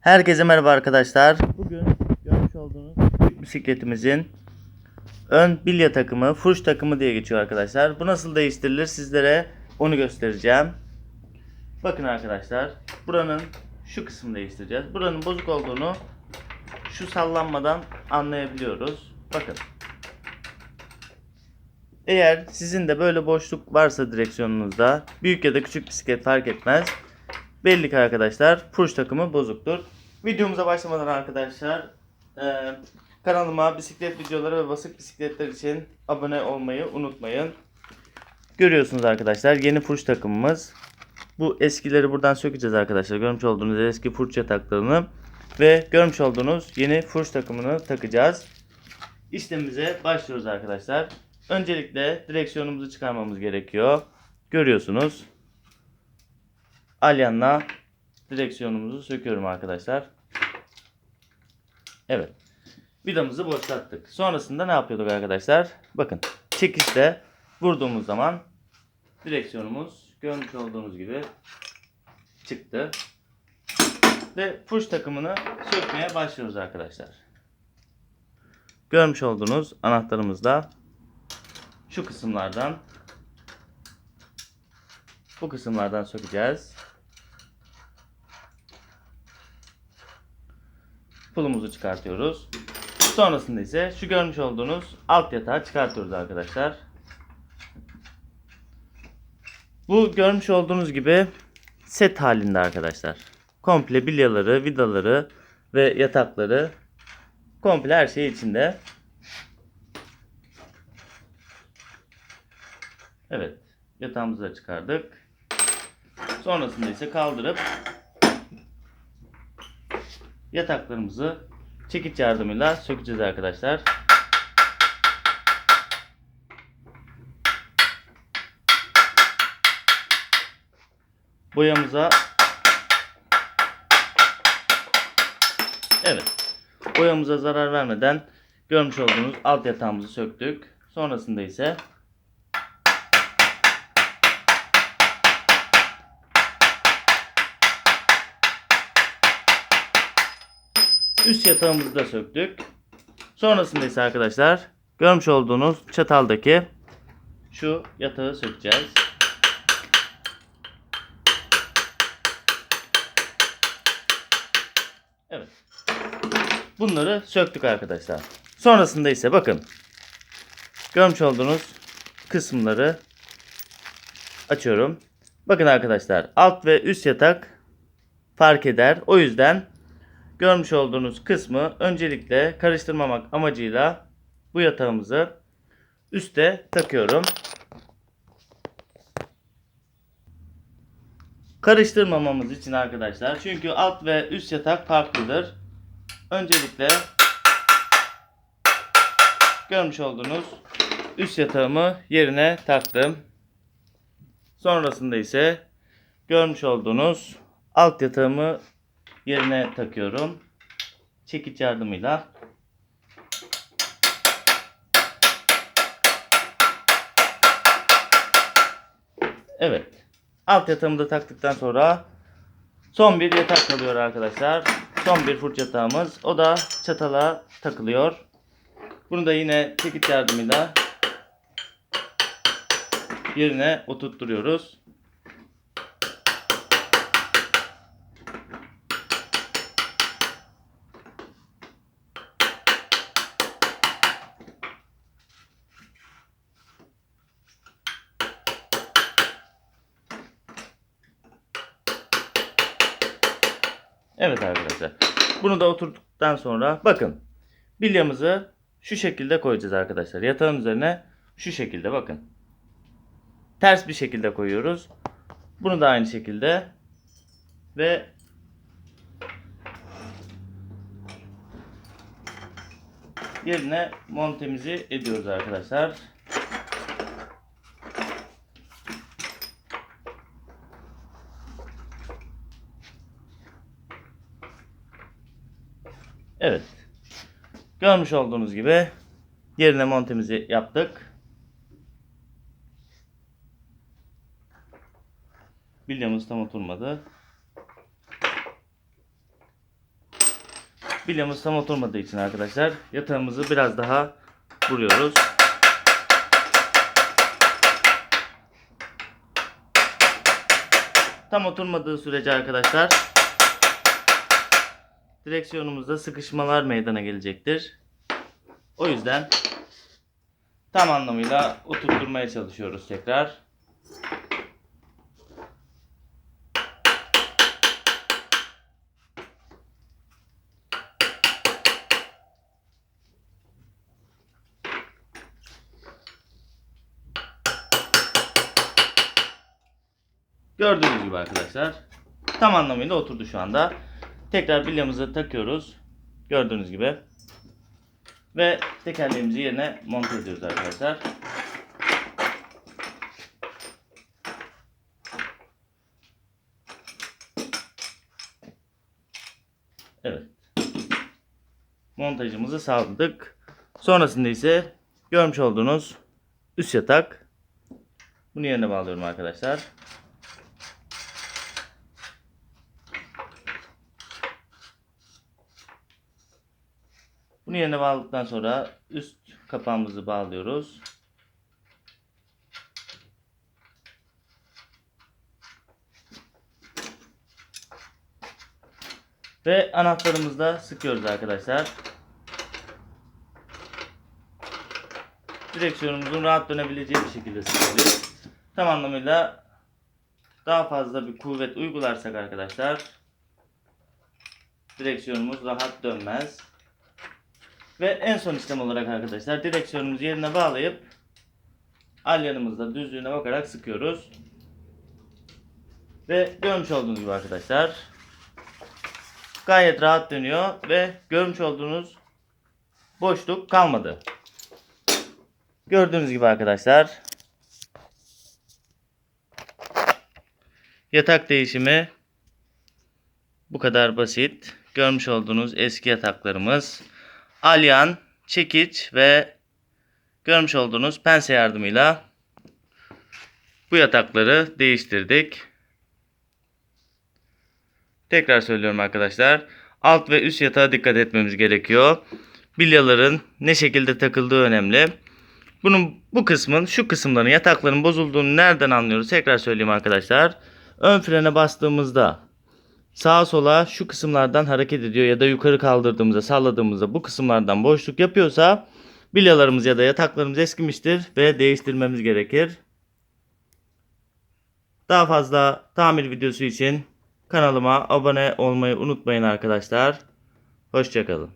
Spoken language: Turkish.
Herkese merhaba arkadaşlar. Bugün görmüş olduğunuz bisikletimizin ön bilya takımı, fuş takımı diye geçiyor arkadaşlar. Bu nasıl değiştirilir sizlere onu göstereceğim. Bakın arkadaşlar. Buranın şu kısmını değiştireceğiz. Buranın bozuk olduğunu şu sallanmadan anlayabiliyoruz. Bakın. Eğer sizin de böyle boşluk varsa direksiyonunuzda büyük ya da küçük bisiklet fark etmez. Belli ki arkadaşlar push takımı bozuktur. Videomuza başlamadan arkadaşlar e, kanalıma bisiklet videoları ve basık bisikletler için abone olmayı unutmayın. Görüyorsunuz arkadaşlar yeni push takımımız. Bu eskileri buradan sökeceğiz arkadaşlar. Görmüş olduğunuz eski furç yataklarını ve görmüş olduğunuz yeni furç takımını takacağız. İşlemimize başlıyoruz arkadaşlar. Öncelikle direksiyonumuzu çıkarmamız gerekiyor. Görüyorsunuz. Alyanla direksiyonumuzu söküyorum arkadaşlar. Evet. Vidamızı boşalttık. Sonrasında ne yapıyorduk arkadaşlar? Bakın çekişte vurduğumuz zaman direksiyonumuz görmüş olduğunuz gibi çıktı. Ve push takımını sökmeye başlıyoruz arkadaşlar. Görmüş olduğunuz anahtarımızda şu kısımlardan bu kısımlardan sökeceğiz. Pulumuzu çıkartıyoruz. Sonrasında ise şu görmüş olduğunuz alt yatağı çıkartıyoruz arkadaşlar. Bu görmüş olduğunuz gibi set halinde arkadaşlar. Komple bilyaları, vidaları ve yatakları komple her şey içinde. Evet. Yatağımızı da çıkardık. Sonrasında ise kaldırıp yataklarımızı çekiç yardımıyla sökeceğiz arkadaşlar. Boyamıza Evet. Boyamıza zarar vermeden görmüş olduğunuz alt yatağımızı söktük. Sonrasında ise Üst yatağımızı da söktük. Sonrasında ise arkadaşlar görmüş olduğunuz çataldaki şu yatağı sökeceğiz. Evet. Bunları söktük arkadaşlar. Sonrasında ise bakın görmüş olduğunuz kısımları açıyorum. Bakın arkadaşlar alt ve üst yatak fark eder. O yüzden görmüş olduğunuz kısmı öncelikle karıştırmamak amacıyla bu yatağımızı üste takıyorum. Karıştırmamamız için arkadaşlar çünkü alt ve üst yatak farklıdır. Öncelikle görmüş olduğunuz üst yatağımı yerine taktım. Sonrasında ise görmüş olduğunuz alt yatağımı yerine takıyorum. Çekiç yardımıyla. Evet. Alt yatağımı da taktıktan sonra son bir yatak kalıyor arkadaşlar. Son bir fırça yatağımız. O da çatala takılıyor. Bunu da yine çekiç yardımıyla yerine oturtturuyoruz. Evet arkadaşlar. Bunu da oturduktan sonra bakın. Bilyamızı şu şekilde koyacağız arkadaşlar. Yatağın üzerine şu şekilde bakın. Ters bir şekilde koyuyoruz. Bunu da aynı şekilde ve yerine montemizi ediyoruz arkadaşlar. Evet. Görmüş olduğunuz gibi yerine montemizi yaptık. Bilyamız tam oturmadı. bilyamız tam oturmadığı için arkadaşlar yatağımızı biraz daha vuruyoruz. Tam oturmadığı sürece arkadaşlar direksiyonumuzda sıkışmalar meydana gelecektir. O yüzden tam anlamıyla oturtmaya çalışıyoruz tekrar. Gördüğünüz gibi arkadaşlar tam anlamıyla oturdu şu anda. Tekrar bilyamızı takıyoruz. Gördüğünüz gibi. Ve tekerleğimizi yerine monte ediyoruz arkadaşlar. Evet. Montajımızı sağladık. Sonrasında ise görmüş olduğunuz üst yatak. Bunu yerine bağlıyorum arkadaşlar. Bunu yerine bağladıktan sonra üst kapağımızı bağlıyoruz. Ve anahtarımızı da sıkıyoruz arkadaşlar. Direksiyonumuzun rahat dönebileceği bir şekilde sıkıyoruz. Tam anlamıyla daha fazla bir kuvvet uygularsak arkadaşlar direksiyonumuz rahat dönmez. Ve en son işlem olarak arkadaşlar direksiyonumuzu yerine bağlayıp alyanımızda düzlüğüne bakarak sıkıyoruz. Ve görmüş olduğunuz gibi arkadaşlar gayet rahat dönüyor ve görmüş olduğunuz boşluk kalmadı. Gördüğünüz gibi arkadaşlar yatak değişimi bu kadar basit. Görmüş olduğunuz eski yataklarımız alyan, çekiç ve görmüş olduğunuz pense yardımıyla bu yatakları değiştirdik. Tekrar söylüyorum arkadaşlar. Alt ve üst yatağa dikkat etmemiz gerekiyor. Bilyaların ne şekilde takıldığı önemli. Bunun bu kısmın şu kısımların yatakların bozulduğunu nereden anlıyoruz? Tekrar söyleyeyim arkadaşlar. Ön frene bastığımızda sağa sola şu kısımlardan hareket ediyor ya da yukarı kaldırdığımızda salladığımızda bu kısımlardan boşluk yapıyorsa bilyalarımız ya da yataklarımız eskimiştir ve değiştirmemiz gerekir. Daha fazla tamir videosu için kanalıma abone olmayı unutmayın arkadaşlar. Hoşçakalın.